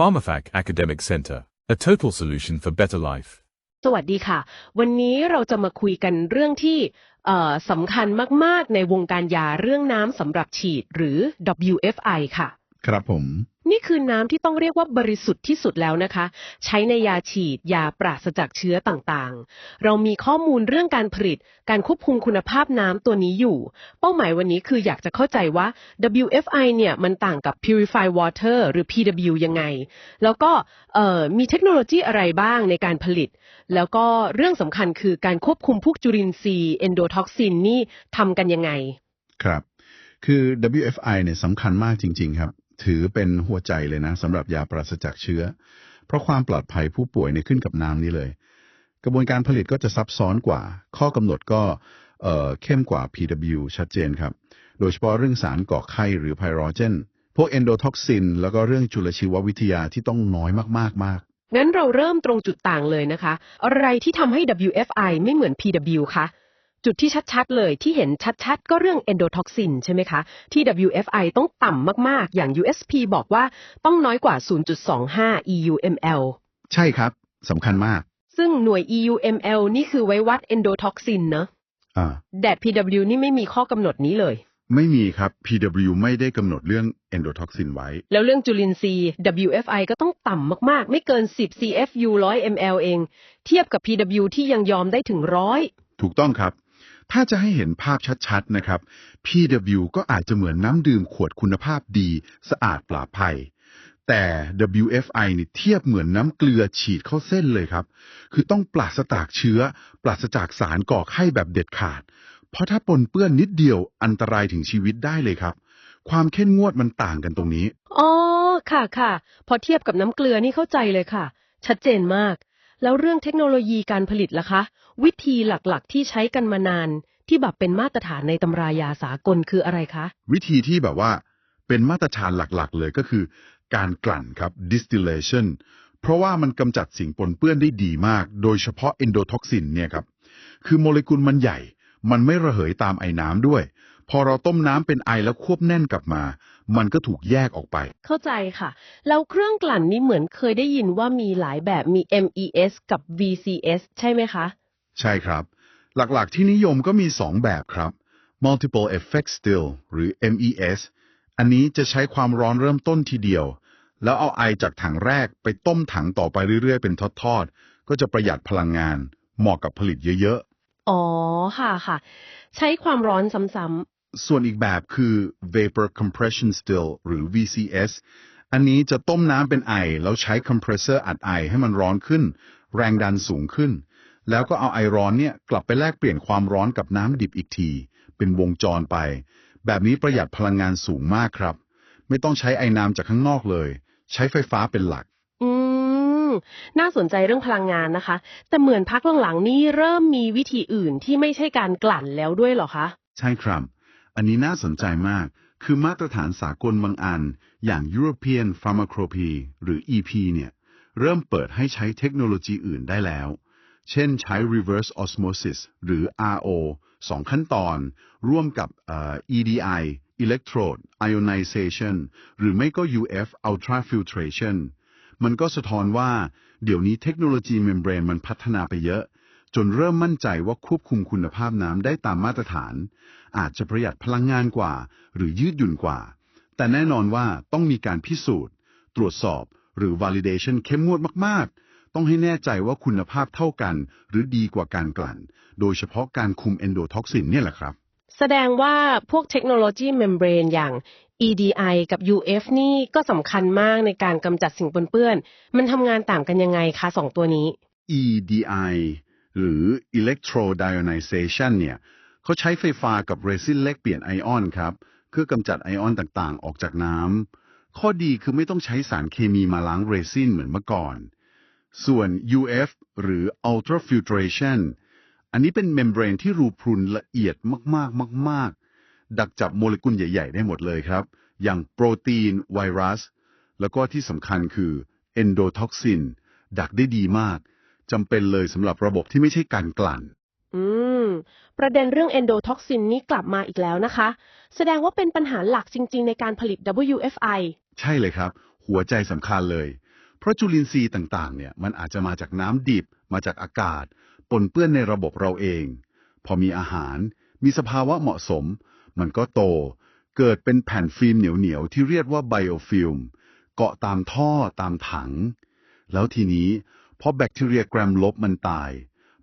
PharmaFac Academic Center, a total solution for better life. สวัสดีค่ะ วันนี้เราจะมาคุยกันเรื่องที่สำคัญมาก ๆ ในวงการยาเรื่องน้ำสำหรับฉีดหรือ WFI ค่ะ ครับผม นี่คือน้ำที่ต้องเรียกว่าบริสุทธิ์ที่สุดแล้วนะคะ ใช้ในยาฉีด ยาปราศจากเชื้อต่างๆ เรามีข้อมูลเรื่องการผลิต การควบคุมคุณภาพน้ำตัวนี้อยู่ เป้าหมายวันนี้คืออยากจะเข้าใจว่า WFI เนี่ยมันต่างกับ Purify Water หรือ PW ยังไง แล้วก็เอ่อมีเทคโนโลยีอะไรบ้างในการผลิต แล้วก็เรื่องสำคัญคือการควบคุมพวกจุลินทรีย์ endotoxin นี่ทำกันยังไง ครับ คือ WFI เนี่ยสำคัญมากจริง ๆ ครับ ถือเป็นหัวใจเลยนะสำหรับยาปราศจากเชื้อ เพราะความปลอดภัยผู้ป่วยเนี่ยขึ้นกับน้ำนี้เลย กระบวนการผลิตก็จะซับซ้อนกว่า ข้อกำหนดก็เข้มกว่า PW ชัดเจนครับ โดยเฉพาะเรื่องสารก่อไข้หรือไพโรเจน พวก endotoxin แล้วก็เรื่องจุลชีววิทยาที่ต้องน้อยมากๆมากงั้นเราเริ่มตรงจุดต่างเลยนะคะ อะไรที่ทำให้ WFI ไม่เหมือน PW คะ จุดที่ชัดๆ เลยที่เห็นชัดๆ ก็เรื่อง endotoxin ใช่ไหมคะ ที่ WFI ต้องต่ำมากๆ อย่าง USP บอกว่าต้องน้อยกว่า 0.25 EUML ใช่ครับสำคัญมาก ซึ่งหน่วย EUML นี่คือไว้วัด endotoxin เนอะอ่าแดด PW นี่ไม่มีข้อกำหนดนี้เลย ไม่มีครับ PW ไม่ได้กำหนดเรื่อง endotoxin ไว้ แล้วเรื่องจุลินทรีย์ WFI ก็ต้องต่ำมากๆ ไม่เกิน 10 CFU 100 ml เอง เทียบกับ PW ที่ยังยอมได้ถึงร้อยถูกต้องครับ ถ้าจะให้เห็นภาพชัดๆนะครับ PW ก็อาจจะเหมือนน้ำดื่มขวดคุณภาพดี สะอาดปลอดภัย แต่ WFI นี่เทียบเหมือนน้ำเกลือฉีดเข้าเส้นเลยครับ คือต้องปราศจากเชื้อ ปราศจากสารก่อไข้แบบเด็ดขาด เพราะถ้าปนเปื้อนนิดเดียวอันตรายถึงชีวิตได้เลยครับ ความเข้มงวดมันต่างกันตรงนี้ อ๋อ ค่ะค่ะ พอเทียบกับน้ำเกลือนี่เข้าใจเลยค่ะ ชัดเจนมาก แล้วเรื่องเทคโนโลยีการผลิตล่ะคะ วิธีหลักๆ ที่ใช้กันมานาน ที่แบบเป็นมาตรฐานในตำรายาสากลคืออะไรคะ วิธีที่แบบว่าเป็นมาตรฐานหลักๆ เลยก็คือ การกลั่นครับ distillation เพราะว่ามันกำจัดสิ่งปนเปื้อนได้ดีมาก โดยเฉพาะ endotoxin เนี่ยครับ คือโมเลกุลมันใหญ่ มันไม่ระเหยตามไอ้น้ำด้วย พอเราต้มน้ำเป็นไอแล้วควบแน่นกลับมา มันก็ถูกแยกออกไป เข้าใจค่ะ แล้วเครื่องกลั่นนี่เหมือนเคยได้ยินว่ามีหลายแบบมี MES กับ VCS ใช่ไหมคะ ใช่ครับ หลักๆที่นิยมก็มี 2 แบบครับ multiple effect still หรือ MES อันนี้จะใช้ความร้อนเริ่มต้นทีเดียว แล้วเอาไอจากถังแรกไปต้มถังต่อไปเรื่อยๆ เป็นทอดๆ ก็จะประหยัดพลังงาน เหมาะกับผลิตเยอะอ๋อ ค่ะค่ะ ใช้ความร้อนซ้ำๆ ส่วนอีกแบบคือ vapor compression still หรือ VCS อันนี้จะต้มน้ำเป็นไอ แล้วใช้คอมเพรสเซอร์อัดไอให้มันร้อนขึ้น แรงดันสูงขึ้น แล้วก็เอาไอร้อนเนี่ยกลับไปแลกเปลี่ยนความร้อนกับน้ำดิบอีกที เป็นวงจรไป แบบนี้ประหยัดพลังงานสูงมากครับ ไม่ต้องใช้ไอน้ำจากข้างนอกเลย ใช้ไฟฟ้าเป็นหลักๆอืมน่าสนใจเรื่องพลังงานนะคะ แต่เหมือนพักหลังๆนี่เริ่มมีวิธีอื่นที่ไม่ใช่การกลั่นแล้วด้วยเหรอคะ ใช่ครับ อันนี้น่าสนใจมาก คือมาตรฐานสากลบางอัน อย่าง European Pharmacopoeia หรือ EP เนี่ย เริ่มเปิดให้ใช้เทคโนโลยีอื่นได้แล้ว เช่นใช้ reverse osmosis หรือ RO สองขั้นตอน ร่วมกับเอ่อ EDI electrode ionization หรือไม่ก็ UF ultrafiltration มันก็สะท้อนว่า เดี๋ยวนี้เทคโนโลยีเมมเบรนมันพัฒนาไปเยอะ จนเริ่มมั่นใจว่าควบคุมคุณภาพน้ำได้ตามมาตรฐาน อาจจะประหยัดพลังงานกว่า หรือยืดหยุ่นกว่า แต่แน่นอนว่าต้องมีการพิสูจน์ ตรวจสอบหรือ validation เข้มงวดมาก ๆ ต้องให้แน่ใจว่าคุณภาพเท่ากัน หรือดีกว่าการกลั่น โดยเฉพาะการคุม endotoxin เนี่ยแหละครับ แสดงว่าพวกเทคโนโลยีเมมเบรนอย่าง EDI กับ UF นี่ก็สำคัญมากในการกำจัดสิ่งปนเปื้อน มันทำงานต่างกันยังไงคะสองตัวนี้ EDI หรือ electrodionization เนี่ยเขาใช้ไฟฟ้ากับเรซินแลกเปลี่ยนไอออนครับ เพื่อกำจัดไอออนต่างๆ ออกจากน้ำ ข้อดีคือไม่ต้องใช้สารเคมีมาล้างเรซินเหมือนเมื่อก่อน ส่วน UF หรือ ultrafiltration อันนี้เป็นเมมเบรนที่รูพรุนละเอียดมากๆมากๆ ดักจับโมเลกุลใหญ่ ๆ ได้หมดเลยครับ อย่างโปรตีน ไวรัส แล้วก็ที่สำคัญคือ endotoxin ดักได้ดีมาก จำเป็นเลยสำหรับระบบที่ไม่ใช่การกลั่น อืม ประเด็นเรื่อง endotoxin นี่กลับมาอีกแล้วนะคะ แสดงว่าเป็นปัญหาหลักจริง ๆ ในการผลิต WFI ใช่เลยครับ หัวใจสำคัญเลย เพราะจุลินทรีย์ต่างๆ เนี่ยมันอาจจะมาจากน้ำดิบ มาจากอากาศ ปนเปื้อนในระบบเราเอง พอมีอาหาร มีสภาวะเหมาะสม มันก็โต เกิดเป็นแผ่นฟิล์มเหนียวๆที่เรียกว่าไบโอฟิล์มเกาะตามท่อตามถัง แล้วทีนี้ พอแบคทีเรียแกรมลบมันตาย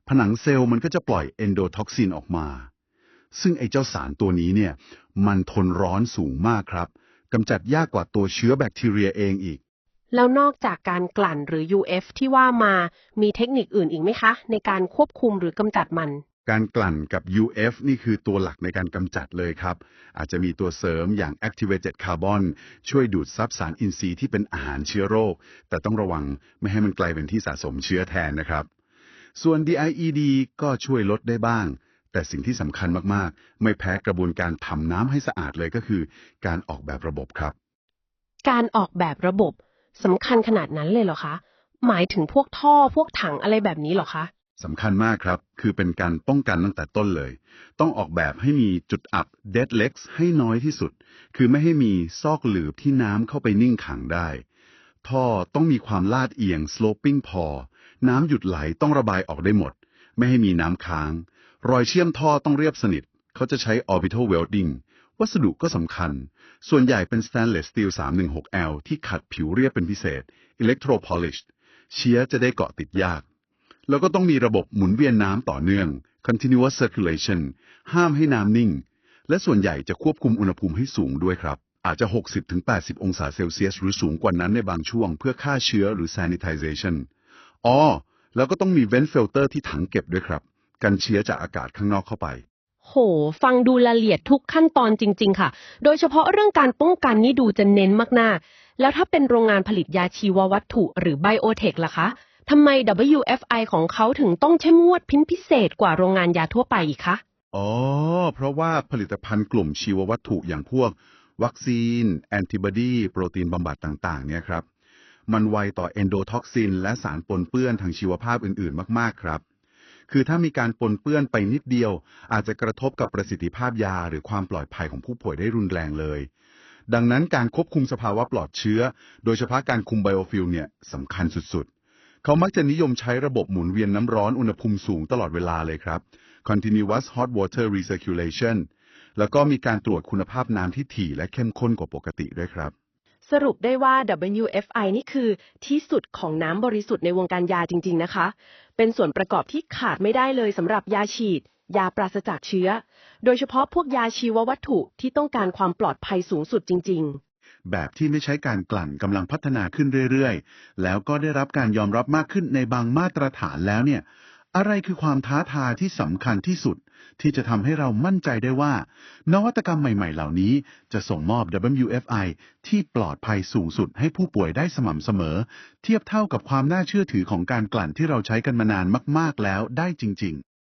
ผนังเซลล์มันก็จะปล่อยเอนโดท็อกซินออกมา ซึ่งไอ้เจ้าสารตัวนี้เนี่ย มันทนร้อนสูงมากครับกำจัดยากกว่าตัวเชื้อแบคทีเรียเองอีก แล้วนอกจากการกลั่นหรือ UF ที่ว่ามา มีเทคนิคอื่นอีกไหมคะ ในการควบคุมหรือกำจัดมัน การกลั่นกับ UF นี่คือตัวหลักในการกำจัดเลยครับ อาจจะมีตัวเสริมอย่าง activated carbon ช่วยดูดซับสารอินทรีย์ที่เป็นอาหารเชื้อโรค แต่ต้องระวังไม่ให้มันกลายเป็นที่สะสมเชื้อแทนนะครับ ส่วน DIED ก็ช่วยลดได้บ้าง แต่สิ่งที่สำคัญมากๆ ไม่แพ้กระบวนการทำน้ำให้สะอาดเลยก็คือ การออกแบบระบบครับ การออกแบบระบบสำคัญขนาดนั้นเลยเหรอคะ หมายถึงพวกท่อพวกถังอะไรแบบนี้เหรอคะ สำคัญมากครับ คือเป็นการป้องกันตั้งแต่ต้นเลย ต้องออกแบบให้มีจุดอับ dead legs ให้น้อยที่สุด คือไม่ให้มีซอกหลืบที่น้ำเข้าไปนิ่งขังได้ ท่อต้องมีความลาดเอียง sloping พอ น้ำหยุดไหลต้องระบายออกได้หมด ไม่ให้มีน้ำค้าง รอยเชื่อมท่อต้องเรียบสนิท เขาจะใช้ orbital welding วัสดุก็สำคัญ ส่วนใหญ่เป็น stainless steel 316L ที่ขัดผิวเรียบเป็นพิเศษ electro polished เชื้อจะได้เกาะติดยาก แล้วก็ต้องมีระบบหมุนเวียนน้ำต่อเนื่อง continuous circulation ห้ามให้น้ำนิ่ง และส่วนใหญ่จะควบคุมอุณหภูมิให้สูงด้วยครับ อาจจะ 60-80 องศาเซลเซียส หรือสูงกว่านั้นในบางช่วง เพื่อฆ่าเชื้อหรือ sanitization อ๋อ แล้วก็ต้องมี vent filter ที่ถังเก็บด้วยครับ กันเชื้อจากอากาศข้างนอกเข้าไปโห ฟังดูละเอียดทุกขั้นตอนจริง ๆ ค่ะ โดยเฉพาะเรื่องการป้องกันนี่ดูจะเน้นมากๆ แล้วถ้าเป็นโรงงานผลิตยาชีววัตถุหรือไบโอเทคล่ะคะ ทำไม WFI ของเขาถึงต้องเข้มงวดพินพิเศษกว่าโรงงานยาทั่วไปอีกคะ อ๋อ เพราะว่าผลิตภัณฑ์กลุ่มชีววัตถุอย่างพวก วัคซีน แอนติบอดี โปรตีนบำบัดต่าง ๆ เนี่ยครับ มันไวต่อเอนโดท็อกซิน และสารปนเปื้อนทางชีวภาพอื่น ๆ มาก ๆ ครับ คือถ้ามีการปนเปื้อนไปนิดเดียว อาจจะกระทบกับประสิทธิภาพยา หรือความปลอดภัยของผู้ป่วยได้รุนแรงเลยดังนั้นการควบคุมสภาวะปลอดเชื้อ โดยเฉพาะการคุมไบโอฟิลเนี่ยสำคัญสุด เขามักจะนิยมใช้ระบบหมุนเวียนน้ำร้อนอุณหภูมิสูงตลอดเวลาเลยครับ continuous hot water recirculation แล้วก็มีการตรวจคุณภาพน้ำที่ถี่และเข้มข้นกว่าปกติด้วยครับ สรุปได้ว่า WFI นี่คือที่สุดของน้ำบริสุทธิ์ในวงการยาจริง ๆ นะคะ เป็นส่วนประกอบที่ขาดไม่ได้เลยสำหรับยาฉีด ยาปราศจากเชื้อ โดยเฉพาะพวกยาชีววัตถุที่ต้องการความปลอดภัยสูงสุดจริง ๆ แบบที่ไม่ใช้การกลั่นกำลังพัฒนาขึ้นเรื่อยๆ แล้วก็ได้รับการยอมรับมากขึ้นในบางมาตรฐานแล้วเนี่ย อะไรคือความท้าทายที่สำคัญที่สุด ที่จะทำให้เรามั่นใจได้ว่า นวัตกรรมใหม่ๆ เหล่านี้ จะส่งมอบ WFI ที่ปลอดภัยสูงสุดให้ผู้ป่วยได้สม่ำเสมอ เทียบเท่ากับความน่าเชื่อถือของการกลั่นที่เราใช้กันมานานมาก ๆแล้วได้จริง ๆ